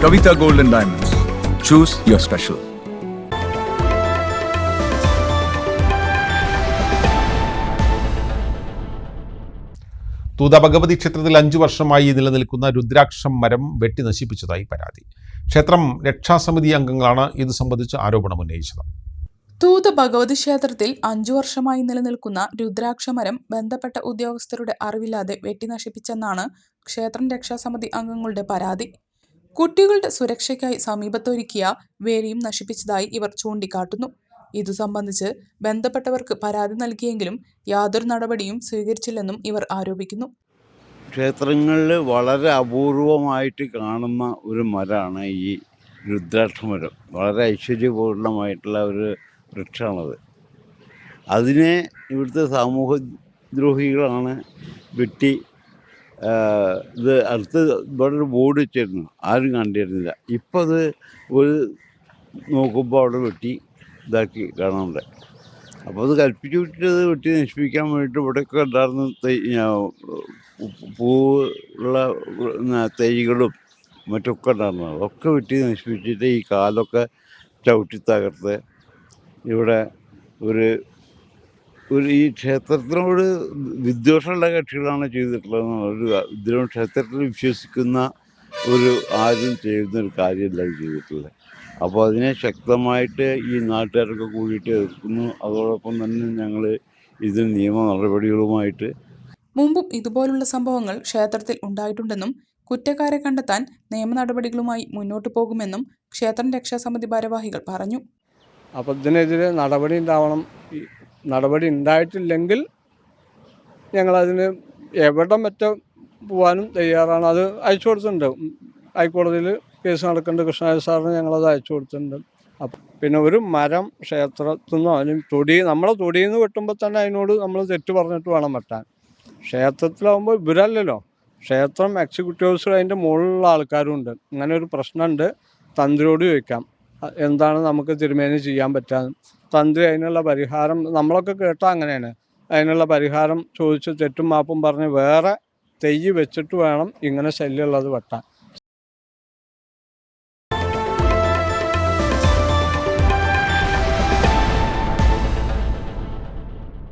Kavita Gold and Diamonds. Choose your special. Thootha Bhagavathi ക്ഷേത്രത്തിൽ അഞ്ചു വർഷമായി നിലനിൽക്കുന്ന രുദ്രാക്ഷം മരം വെട്ടി നശിപ്പിച്ചതായി പരാതി ക്ഷേത്രം രക്ഷാസമിതി അംഗങ്ങളാണ് ഇത് സംബന്ധിച്ച് ആരോപണം ഉന്നയിച്ചത് തൂത ഭഗവതി ക്ഷേത്രത്തിൽ അഞ്ചു വർഷമായി നിലനിൽക്കുന്ന രുദ്രാക്ഷമരം ബന്ധപ്പെട്ട ഉദ്യോഗസ്ഥരുടെ അറിവില്ലാതെ വെട്ടി നശിപ്പിച്ചെന്നാണ് ക്ഷേത്രം രക്ഷാസമിതി അംഗങ്ങളുടെ പരാതി കുട്ടികളുടെ സുരക്ഷയ്ക്കായി സമീപത്തൊരുക്കിയ വേലിയും നശിപ്പിച്ചതായി ഇവർ ചൂണ്ടിക്കാട്ടുന്നു. ഇതു സംബന്ധിച്ച് ബന്ധപ്പെട്ടവർക്ക് പരാതി നൽകിയെങ്കിലും യാതൊരു നടപടിയും സ്വീകരിച്ചില്ലെന്നും ഇവർ ആരോപിക്കുന്നു. ക്ഷേത്രങ്ങളിൽ വളരെ അപൂർവമായിട്ട് കാണുന്ന ഒരു മരമാണ് ഈ രുദ്രാക്ഷമരം വളരെ ഐശ്വര്യപൂർണമായിട്ടുള്ള ഒരു വൃക്ഷമാണത്. അതിനെ ഇവിടുത്തെ സാമൂഹദ്രോഹികളാണ് വെട്ടി ആ, ഇത് അടുത്ത് ഇവിടെ ഒരു ബോർഡ് വെച്ചിരുന്നു. ആരും കണ്ടിരുന്നില്ല. ഇപ്പോൾ അത് ഒരു നോക്കുമ്പോൾ അവിടെ വെട്ടി ഇതാക്കി കാണാനുണ്ട്. അപ്പോൾ അത് കൽപ്പിച്ച് അത് വെട്ടി നശിപ്പിക്കാൻ വേണ്ടിയിട്ട് ഇവിടെയൊക്കെ ഉണ്ടായിരുന്ന തൈ- പൂവുള്ള തൈകളും മറ്റൊക്കെ ഉണ്ടായിരുന്നു. അതൊക്കെ വെട്ടി നശിപ്പിച്ചിട്ട് ഈ കാലൊക്കെ ചവിട്ടി തകർത്ത് ഇവിടെ ഒരു ഒരു ഈ ക്ഷേത്രത്തിനോട് വിദ്വേഷമുള്ള കക്ഷികളാണ് ചെയ്തിട്ടുള്ളത് ഒരു ഇതിനോട് ക്ഷേത്രത്തിൽ വിശ്വസിക്കുന്ന ഒരു ആരും ചെയ്യുന്ന ഒരു കാര്യമല്ല ചെയ്തിട്ടുള്ളത്. അപ്പോൾ അതിനെ ശക്തമായിട്ട് ഈ നാട്ടുകാരൊക്കെ കൂടിയിട്ട് എതിർക്കുന്നു. അതോടൊപ്പം തന്നെ ഞങ്ങൾ ഇതിന് നിയമ നടപടികളുമായിട്ട് മുമ്പും ഇതുപോലുള്ള സംഭവങ്ങൾ ക്ഷേത്രത്തിൽ ഉണ്ടായിട്ടുണ്ടെന്നും കുറ്റക്കാരെ കണ്ടെത്താൻ നിയമ നടപടികളുമായി മുന്നോട്ടു പോകുമെന്നും ക്ഷേത്രം രക്ഷാസമിതി ഭാരവാഹികൾ പറഞ്ഞു. അപ്പം ഇതിനെതിരെ നടപടി ഉണ്ടാവണം. ഈ നടപടി ഉണ്ടായിട്ടില്ലെങ്കിൽ ഞങ്ങളതിന് എവിടെ മറ്റ പോകാനും തയ്യാറാണ്. അത് അയച്ചു കൊടുത്തിട്ടുണ്ട്. ഹൈക്കോടതിയിൽ കേസ് നടക്കേണ്ട കൃഷ്ണായ സാറിന് ഞങ്ങളത് അയച്ചു കൊടുത്തിട്ടുണ്ട്. പിന്നെ ഒരു മരം ക്ഷേത്രത്തിൽ നിന്നോ അല്ലെങ്കിൽ തൊടി നമ്മളെ തൊടിയിൽ നിന്ന് വെട്ടുമ്പോൾ തന്നെ അതിനോട് നമ്മൾ തെറ്റ് പറഞ്ഞിട്ട് വേണം വെട്ടാൻ. ക്ഷേത്രത്തിലാവുമ്പോൾ ഇവരല്ലല്ലോ. ക്ഷേത്രം എക്സിക്യൂട്ടീവ്സ് അതിന്റെ മുകളിലുള്ള ആൾക്കാരും ഉണ്ട് അങ്ങനെ ഒരു പ്രശ്നമുണ്ട്. തന്ത്രിയോട് ചോദിക്കാം. എന്താണ് നമുക്ക് തിരുമേനി ചെയ്യാൻ പറ്റാൻ തന്ത്രി അതിനുള്ള പരിഹാരം നമ്മളൊക്കെ കേട്ടാൽ അങ്ങനെയാണ്. അതിനുള്ള പരിഹാരം ചോദിച്ച് തെറ്റും മാപ്പും പറഞ്ഞ് വേറെ തെയ്യ് വെച്ചിട്ട് വേണം ഇങ്ങനെ ശല്യമുള്ളത് വെട്ടാൻ.